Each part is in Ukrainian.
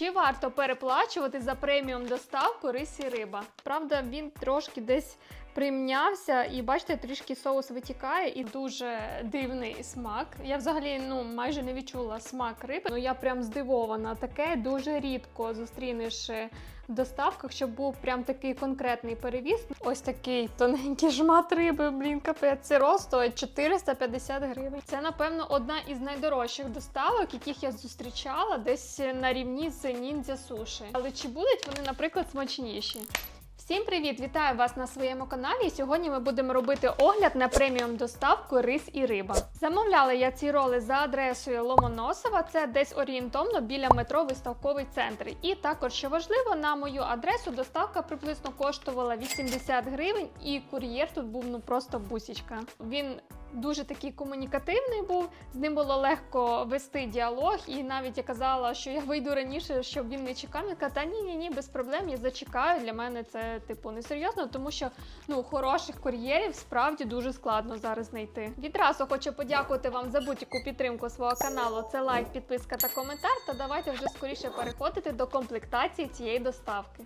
Чи варто переплачувати за преміум доставку рис і риба? Правда, він трошки десь примнявся, і бачите, трішки соус витікає, і дуже дивний смак. Я взагалі ну майже не відчула смак риби. Ну я прям здивована. Таке дуже рідко зустрінеш е, доставках, щоб був прям такий конкретний перевіз. Ось такий тоненький жмат риби. Блін, капець, роз стоїть 450 гривень. Це напевно одна із найдорожчих доставок, яких я зустрічала десь на рівні з ніндзя суші. Але чи будуть вони, наприклад, смачніші? Всім привіт! Вітаю вас на своєму каналі. Сьогодні ми будемо робити огляд на преміум доставку рис і риба. Замовляла я ці роли за адресою Ломоносова, це десь орієнтовно біля метро Виставковий центр. І також, що важливо, на мою адресу доставка приблизно коштувала 80 гривень, і кур'єр тут був ну просто бусічка. Він дуже такий комунікативний був. З ним було легко вести діалог, і навіть я казала, що я вийду раніше, щоб він не чекав. Він каже, та ні, ні, ні, без проблем, я зачекаю. Для мене це типу несерйозно, тому що ну хороших кур'єрів справді дуже складно зараз знайти. Відразу хочу подякувати вам за будь-яку підтримку свого каналу. Це лайк, підписка та коментар. Та давайте вже скоріше переходити до комплектації цієї доставки.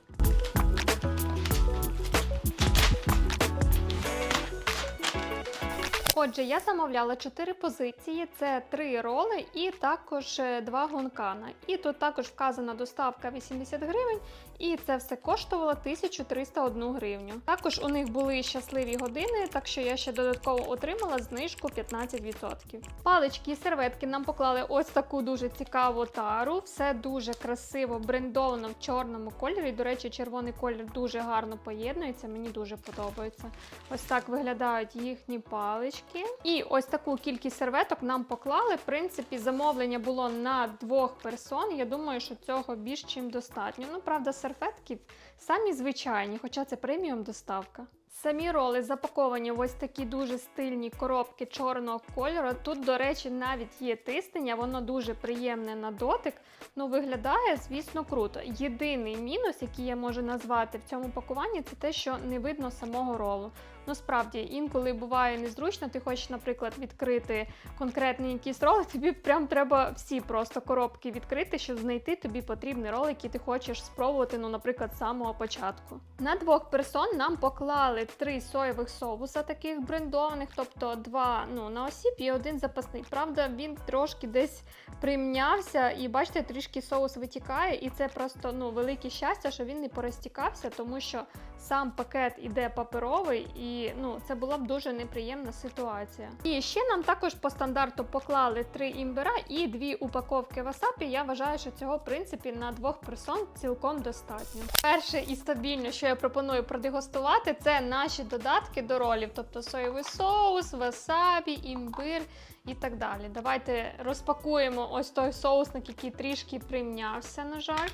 Отже, я замовляла 4 позиції: це 3 роли і також е, 2 гонкана. І тут також вказана доставка 80 гривень, і це все коштувало 1301 гривню. Також у них були щасливі години, так що я ще додатково отримала знижку 15%. Палички і серветки нам поклали ось таку дуже цікаву тару. Все дуже красиво, брендовано в чорному кольорі. До речі, червоний колір дуже гарно поєднується, мені дуже подобається. Ось так виглядають їхні палички. І ось таку кількість серветок нам поклали. В принципі, замовлення було на двох персон. Я думаю, що цього більш чим достатньо. Ну, правда, серветки самі звичайні, хоча це преміум доставка. Самі роли запаковані в ось такі дуже стильні коробки чорного кольору. Тут, до речі, навіть є тиснення, воно дуже приємне на дотик. Ну, виглядає, звісно, круто. Єдиний мінус, який я можу назвати в цьому пакуванні, це те, що не видно самого ролу. Ну, справді, інколи буває незручно, ти хочеш, наприклад, відкрити конкретний якийсь рол, тобі прям треба всі просто коробки відкрити, щоб знайти тобі потрібний рол, який ти хочеш спробувати, ну, наприклад, з самого початку. На двох персон нам поклали три соєвих соуса, таких брендованих, тобто два ну, на осіб і один запасний. Правда, він трошки десь примнявся, і бачите, трішки соус витікає, і це просто ну, велике щастя, що він не порозтікався, тому що сам пакет іде паперовий, і ну, це була б дуже неприємна ситуація. І ще нам також по стандарту поклали три імбира і дві упаковки васапі. Я вважаю, що цього в принципі на двох персон цілком достатньо. Перше і стабільне, що я пропоную продегустувати, це наші додатки до ролів, тобто соєвий соус, васабі, імбир і так далі. Давайте розпакуємо ось той соусник, який трішки примнявся, на жаль.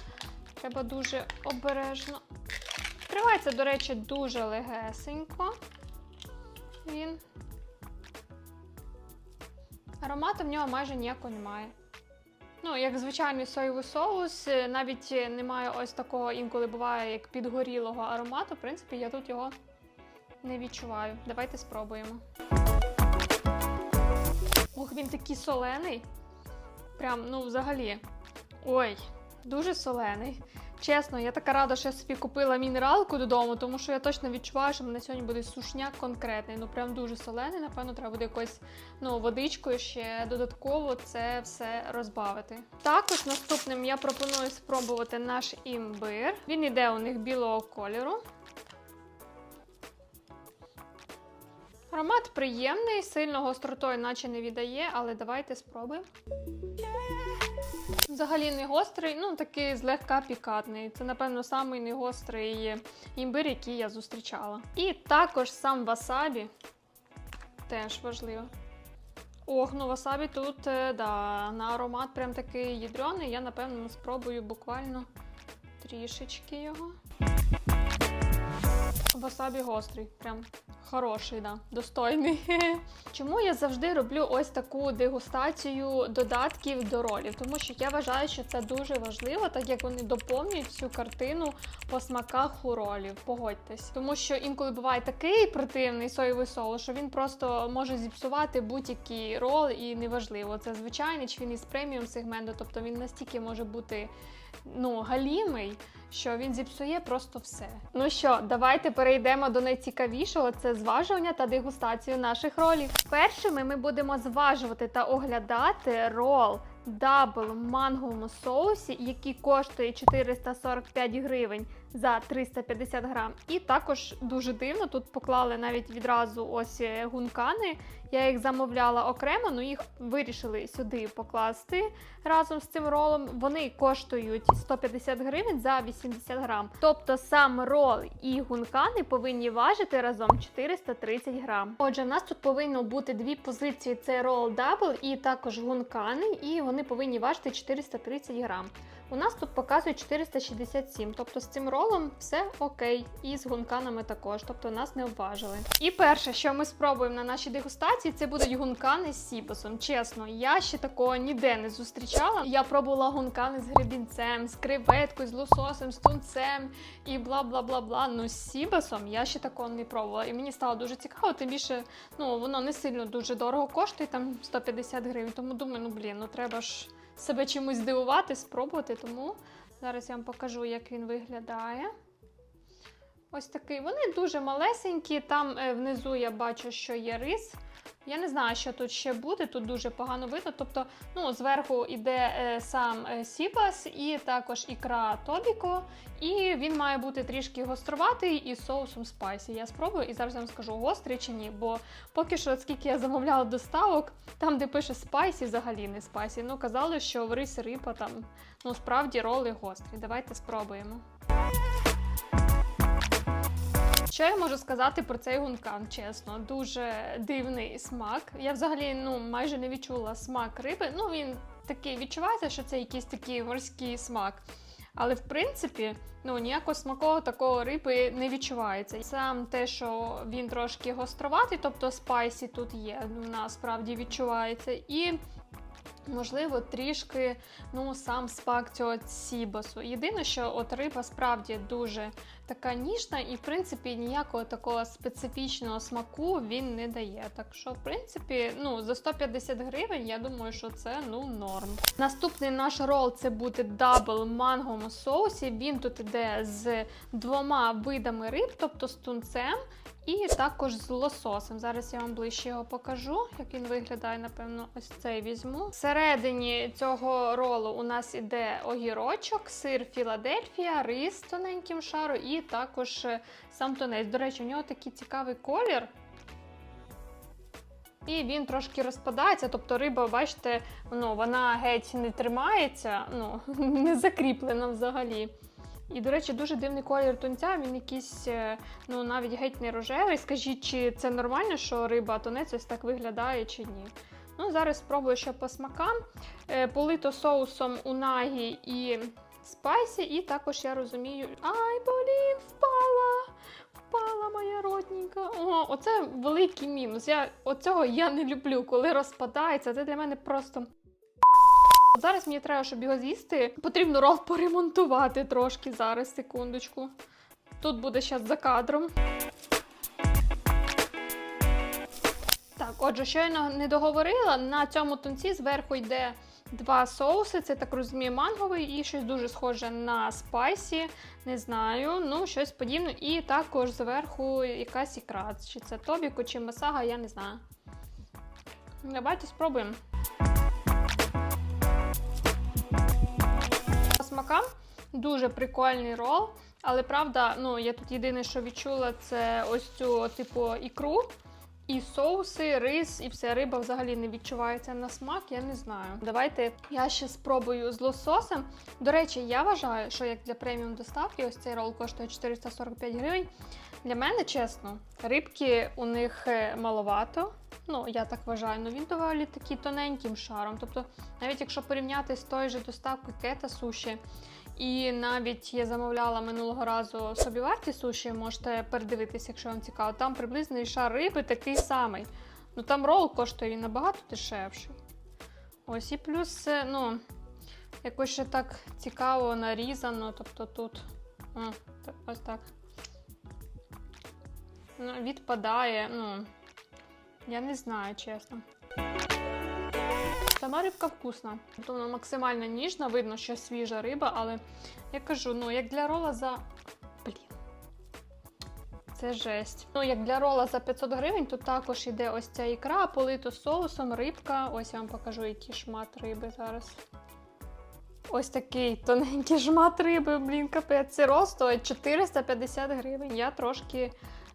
Треба дуже обережно. Відкривається, до речі, дуже легесенько. Він. Аромату в нього майже ніякого немає. Ну, як звичайний соєвий соус, е, навіть е, немає ось такого, інколи буває, як підгорілого аромату. В принципі, я тут його не відчуваю. Давайте спробуємо. Ох, він такий солений. Прям, ну, взагалі. Ой, дуже солений. Чесно, я така рада, що я собі купила мінералку додому, тому що я точно відчуваю, що в мене сьогодні буде сушняк конкретний. Ну прям дуже солений. Напевно, треба буде якось ну, водичкою ще додатково це все розбавити. Також наступним я пропоную спробувати наш імбир. Він іде у них білого кольору. Аромат приємний, сильно гостротою наче не віддає, але давайте спробуємо. Взагалі не гострий, ну такий злегка пікантний. Це, напевно, самий негострий імбир, який я зустрічала. І також сам васабі теж важливо. Ох, ну васабі тут е, да, на аромат прям такий ядрений. Я, напевно, спробую буквально трішечки його. Васабі гострий, прям хороший, да, достойний. Чому я завжди роблю ось таку дегустацію додатків до ролів? Тому що я вважаю, що це дуже важливо, так як вони доповнюють всю картину по смаках у ролів. Погодьтесь, тому що інколи буває такий противний соєвий соус, що він просто може зіпсувати будь-який рол, і неважливо, це звичайний чи він із преміум сегменту, тобто він настільки може бути ну, галімий, що він зіпсує просто все. Ну що, давайте перейдемо до найцікавішого: це зважування та дегустацію наших ролів. Першими ми будемо зважувати та оглядати рол дабл в манговому соусі, який коштує 445 гривень за 350 грам. І також дуже дивно, тут поклали навіть відразу ось е, гункани. Я їх замовляла окремо, ну їх вирішили сюди покласти разом з цим ролом. Вони коштують 150 гривень за 80 грам. Тобто сам рол і гункани повинні важити разом 430 грам. Отже, в нас тут повинно бути дві позиції: це рол дабл і також гункани, і вони повинні важити 430 грам. У нас тут показує 467, тобто з цим ролом все окей, і з гунканами також, тобто нас не обважили. І перше, що ми спробуємо на нашій дегустації, це будуть гункани з сібасом. Чесно, я ще такого ніде не зустрічала. Я пробувала гункани з гребінцем, з креветкою, з лососем, з тунцем і бла бла бла бла. Ну з сібасом я ще такого не пробувала. І мені стало дуже цікаво, тим більше ну воно не сильно дуже дорого коштує, там 150 гривень. Тому думаю, ну блін, ну треба ж себе чимось здивувати, спробувати. Тому зараз я вам покажу, як він виглядає. Ось такий. Вони дуже малесенькі. Там е, внизу я бачу, що є рис. Я не знаю, що тут ще буде, тут дуже погано видно. Тобто, ну, зверху йде е, сам е, сіпас і також ікра Тобіко. І він має бути трішки гоструватий із соусом спайсі. Я спробую і зараз вам скажу, гострий чи ні. Бо поки що, скільки я замовляла доставок, там, де пише спайсі, взагалі не спайсі. Ну, казали, що в рис риба там ну, справді роли гострі. Давайте спробуємо. Що я можу сказати про цей гункан? Чесно, дуже дивний смак. Я взагалі ну майже не відчула смак риби. Ну він такий відчувається, що це якийсь такий морський смак. Але в принципі, ну ніякого смакового такого риби не відчувається. Сам те, що він трошки гостроватий, тобто спайсі тут є, насправді відчувається. І Можливо, трішки ну, сам смак цього сібасу. Єдине, що от риба справді дуже така ніжна, і, в принципі, ніякого такого специфічного смаку він не дає. Так що, в принципі, ну, за 150 гривень, я думаю, що це ну, норм. Наступний наш рол це буде дабл в манговому соусі. Він тут іде з двома видами риб, тобто з тунцем. І також з лососем. Зараз я вам ближче його покажу, як він виглядає, напевно, ось цей візьму. Всередині цього ролу у нас іде огірочок, сир Філадельфія, рис тоненьким шаром і також е, сам тунець. До речі, у нього такий цікавий колір. І він трошки розпадається, тобто риба, бачите, ну, вона геть не тримається, ну, не закріплена взагалі. І, до речі, дуже дивний колір тунця, він якийсь, е, ну навіть геть не рожевий. Скажіть, чи це нормально, що риба тунець ось так виглядає, чи ні? Ну, Зараз спробую ще по смакам. Е, Полито соусом унагі і спайсі, і також я розумію. Ай, блін, впала! Впала моя родненька. О, Оце великий мінус. Я, Оцього я не люблю, коли розпадається. Це для мене просто. Зараз мені треба, щоб його з'їсти. Потрібно рол поремонтувати трошки. Зараз, секундочку. Тут буде зараз за кадром. Так, отже, що я не договорила, на цьому тунці зверху йде два соуси. Це так розумію, манговий і щось дуже схоже на спайсі. Не знаю, ну щось подібне. І також зверху якась ікра. Чи це тобіко, чи масага, я не знаю. Давайте спробуємо. По дуже прикольний рол, але правда, ну я тут єдине, що відчула, це ось цю типу ікру. І соуси, рис, і вся риба взагалі не відчувається на смак, я не знаю. Давайте я ще спробую з лососем. До речі, я вважаю, що як для преміум доставки, ось цей рол коштує 445 гривень. Для мене, чесно, рибки у них е, маловато. Ну, я так вважаю, ну він доволі такий тоненьким шаром. Тобто, навіть якщо порівняти з тою же доставкою кета суші І навіть я замовляла минулого разу собіварті суші, можете передивитися, якщо вам цікаво. Там приблизно і шар риби такий самий. Ну там рол коштує набагато дешевший. Ось і плюс, е, ну, якось ще так цікаво нарізано. Тобто тут та- ось так. Ну, відпадає. Ну, я не знаю, чесно. Сама рибка вкусна. Тобто вона максимально ніжна, видно, що свіжа риба, але я кажу, ну, як для рола за. Блін. Це жесть. Ну, як для рола за 500 гривень, тут також іде ось ця ікра, полито соусом, рибка. Ось я вам покажу, який шмат риби зараз. Ось такий тоненький шмат риби, блін, капець. Цей рол стоїть 450 гривень. Я трошки,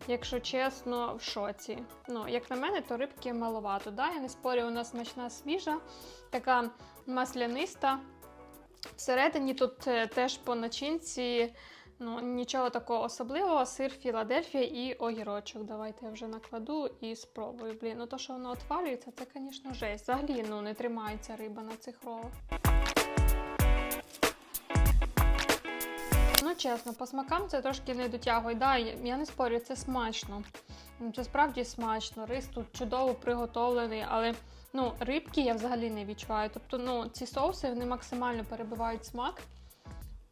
якщо чесно, в шоці. Ну, як на мене, то рибки маловато. Да? Я не спорю, вона смачна свіжа, така масляниста. Всередині тут е, теж по начинці. Ну, нічого такого особливого, сир Філадельфія і огірочок. Давайте я вже накладу і спробую. Блін, ну то, що воно отвалюється, це, звісно, жесть. Взагалі ну, не тримається риба на цих ролах. Чесно, по смакам це трошки не дотягує. Да, я я не спорю, це смачно. Ну, Це справді смачно. Рис тут чудово приготовлений, але ну, рибки я взагалі не відчуваю. Тобто, ну, ці соуси вони максимально перебивають смак.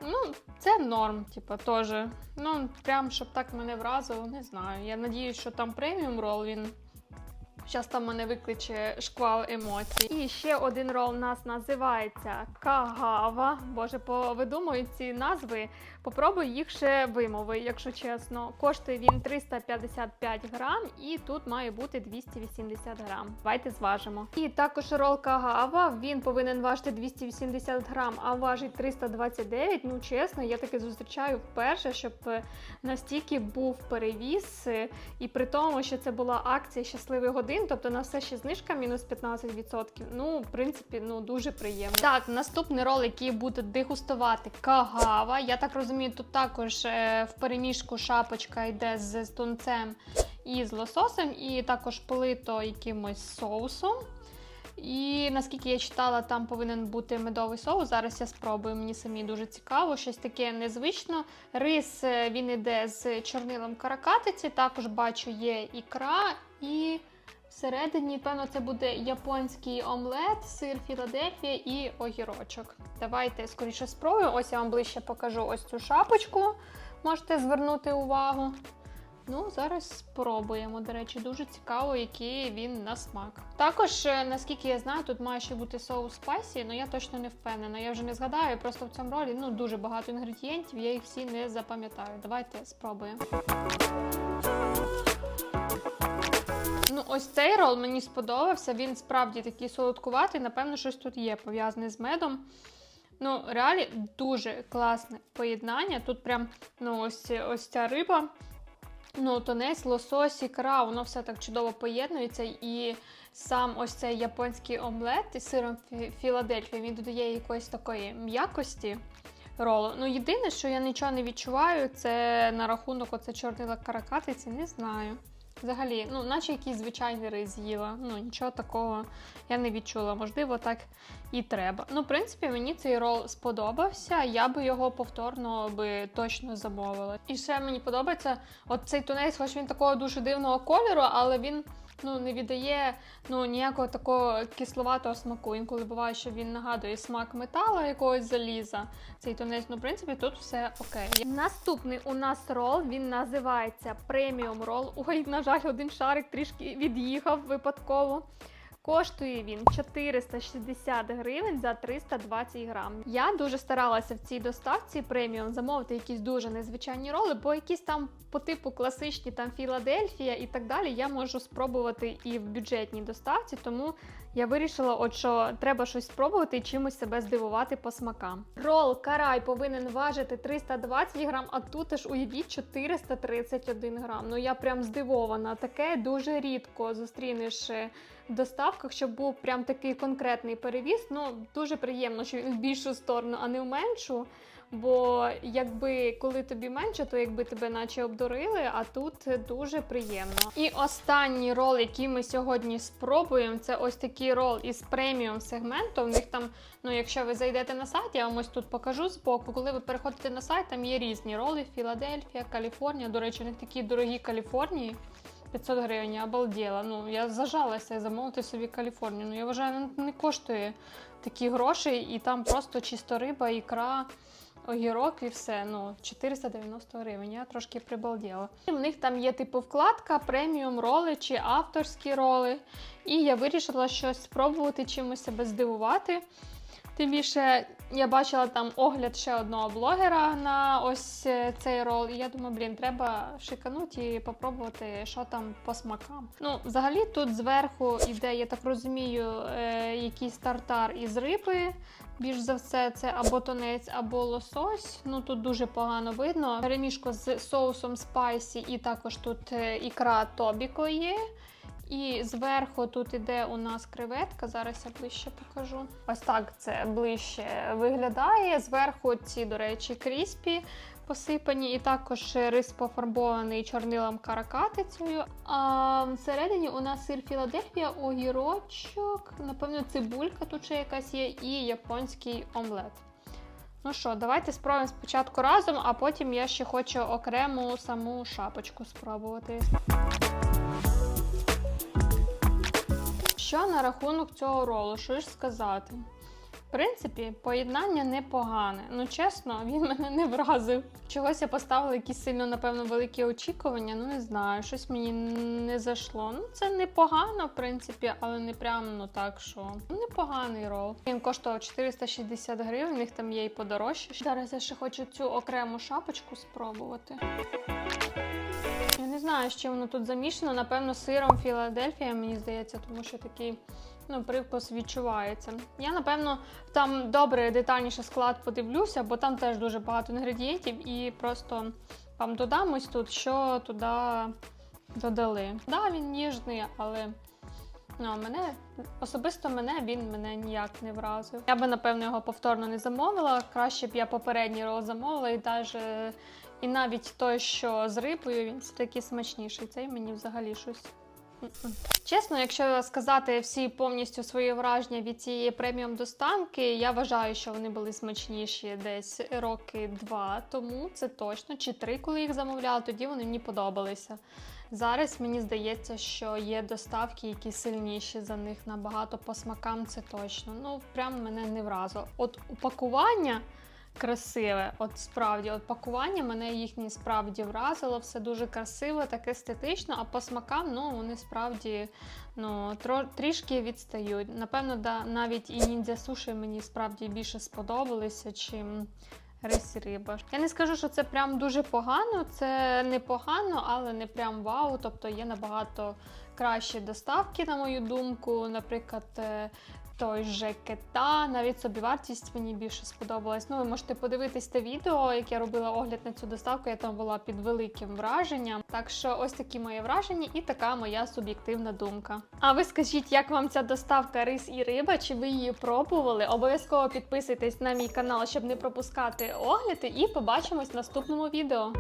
Ну, це норм, типу, теж. Ну, прям, щоб так мене вразило, не знаю. Я надіюсь, що там преміум рол він. Зараз там мене викличе шквал емоцій. І ще один рол у нас називається Кагава. Боже, повидумую ці назви. Попробуй їх ще вимови, якщо чесно. Коштує він 355 грам, і тут має бути 280 грам. Давайте зважимо. І також рол Кагава. Він повинен важити 280 грам, а важить 329. Ну, чесно, я таки зустрічаю вперше, щоб настільки був перевіз. І при тому, що це була акція щасливих годин, тобто на все ще знижка мінус 15%. Ну, в принципі, ну дуже приємно. Так, наступний рол, який буде дегустувати кагава. Я так розумію, тут також е, в переміжку шапочка йде з тунцем і з лососем, і також полито якимось соусом. І наскільки я читала, там повинен бути медовий соус. Зараз я спробую. Мені самі дуже цікаво, щось таке незвично. Рис е, він іде з чорнилом каракатиці. Також бачу є ікра і. Всередині, певно, це буде японський омлет, сир Філадельфія і огірочок. Давайте скоріше спробую. Ось я вам ближче покажу ось цю шапочку. Можете звернути увагу. Ну, зараз спробуємо. До речі, дуже цікаво, який він на смак. Також, е, наскільки я знаю, тут має ще бути соус спайсі, але я точно не впевнена. Я вже не згадаю, просто в цьому ролі ну, дуже багато інгредієнтів, я їх всі не запам'ятаю. Давайте спробуємо. Ось цей рол мені сподобався. Він справді такий солодкуватий. Напевно, щось тут є пов'язане з медом. Ну, реалі дуже класне поєднання. Тут прям ну, ось, ось ця риба. Ну, тонець, лосось, ікра, воно все так чудово поєднується. І сам ось цей японський омлет із сиром Фі- Філадельфія, він додає якоїсь такої м'якості ролу. Ну, єдине, що я нічого не відчуваю, це на рахунок оце чорнила каракатиці, не знаю. Взагалі, ну, наче якийсь звичайний рис з'їла. Ну, нічого такого я не відчула. Можливо, так і треба. Ну, в принципі, мені цей рол сподобався. Я би його повторно би точно замовила. І ще мені подобається от цей тунець, хоч він такого дуже дивного кольору, але він. Ну, не віддає ну, ніякого такого кисловатого смаку. Інколи буває, що він нагадує смак металу, якогось заліза. Цей тунець, ну, в принципі, тут все окей. Наступний у нас рол, він називається преміум рол. Ой, на жаль, один шарик трішки від'їхав випадково. Коштує він 460 гривень за 320 грам. Я дуже старалася в цій доставці преміум замовити якісь дуже незвичайні роли, бо якісь там по типу класичні там Філадельфія і так далі я можу спробувати і в бюджетній доставці, тому я вирішила, от що треба щось спробувати і чимось себе здивувати по смакам. Рол карай повинен важити 320 грам, а тут аж уявіть 431 грам. Ну я прям здивована. Таке дуже рідко зустрінеш е, доставках, щоб був прям такий конкретний перевіз. Ну, дуже приємно, що він в більшу сторону, а не в меншу. Бо якби коли тобі менше, то якби тебе наче обдурили, а тут дуже приємно. І останній рол, який ми сьогодні спробуємо, це ось такий рол із преміум сегменту. В них там, ну якщо ви зайдете на сайт, я вам ось тут покажу збоку. Коли ви переходите на сайт, там є різні роли: Філадельфія, Каліфорнія. До речі, них такі дорогі Каліфорнії. 500 гривень, я обалділа. Ну, я зажалася замовити собі Каліфорнію. Ну, я вважаю, не коштує такі гроші, і там просто чисто риба, ікра, огірок і все. Ну, 490 гривень. Я трошки прибалділа. В них там є типу вкладка, преміум роли чи авторські роли. І я вирішила щось спробувати чимось себе здивувати. Тим більше я бачила там огляд ще одного блогера на ось е, цей рол. І я думаю, блін, треба шиканути і попробувати, що там по смакам. Ну, взагалі, тут зверху іде, я так розумію, е, якийсь тартар із риби. Більш за все, це або тонець, або лосось. Ну тут дуже погано видно. Перемішку з соусом спайсі, і також тут е, ікра тобіко є. І зверху тут іде у нас креветка. Зараз я ближче покажу. Ось так це ближче виглядає. Зверху ці, до речі, кріспі посипані, і також рис пофарбований чорнилом каракатицею. А всередині у нас сир Філадельфія, огірочок, напевно, цибулька тут ще якась є, і японський омлет. Ну що, давайте спробуємо спочатку разом, а потім я ще хочу окрему саму шапочку спробувати. Що на рахунок цього ролу? Що ж сказати? В принципі, поєднання непогане. Ну, чесно, він мене не вразив. Чогось я поставила якісь сильно, напевно, великі очікування. Ну, не знаю, щось мені не зайшло. Ну, це непогано, в принципі, але не прям ну так, що ну, непоганий рол. Він коштував 460 гривень, в них там є і подорожче. Зараз я ще хочу цю окрему шапочку спробувати. Не знаю, з чим воно тут замішано. Напевно, сиром Філадельфія, мені здається, тому що такий ну, привкус відчувається. Я, напевно, там добре детальніше склад подивлюся, бо там теж дуже багато інгредієнтів, і просто вам додам ось тут, що туди додали. Да, він ніжний, але. Ну, мене особисто мене він мене ніяк не вразив. Я би, напевно, його повторно не замовила. Краще б я попередній рол замовила, і навіть і навіть той, що з рибою, він все таки смачніший. Цей мені взагалі щось. Чесно, якщо сказати всі повністю свої враження від цієї преміум доставки, я вважаю, що вони були смачніші десь роки два тому, це точно, чи три, коли їх замовляла, тоді вони мені подобалися. Зараз мені здається, що є доставки, які сильніші за них набагато по смакам, це точно. Ну, прям мене не вразило. От упакування красиве, от справді, от пакування мене їхнє справді вразило, все дуже красиво, так естетично, а по смакам, ну, вони справді ну, тро, трішки відстають. Напевно, да, навіть і ніндзя суші мені справді більше сподобалися, чим рис риба. Я не скажу, що це прям дуже погано, це непогано, але не прям вау. Тобто є набагато кращі доставки, на мою думку. Наприклад, е, той же кита, навіть собівартість мені більше сподобалась. Ну, ви можете подивитись те відео, як я робила огляд на цю доставку. Я там була під великим враженням. Так що ось такі мої враження і така моя суб'єктивна думка. А ви скажіть, як вам ця доставка рис і риба? Чи ви її пробували? Обов'язково підписуйтесь на мій канал, щоб не пропускати огляди, і побачимось в наступному відео.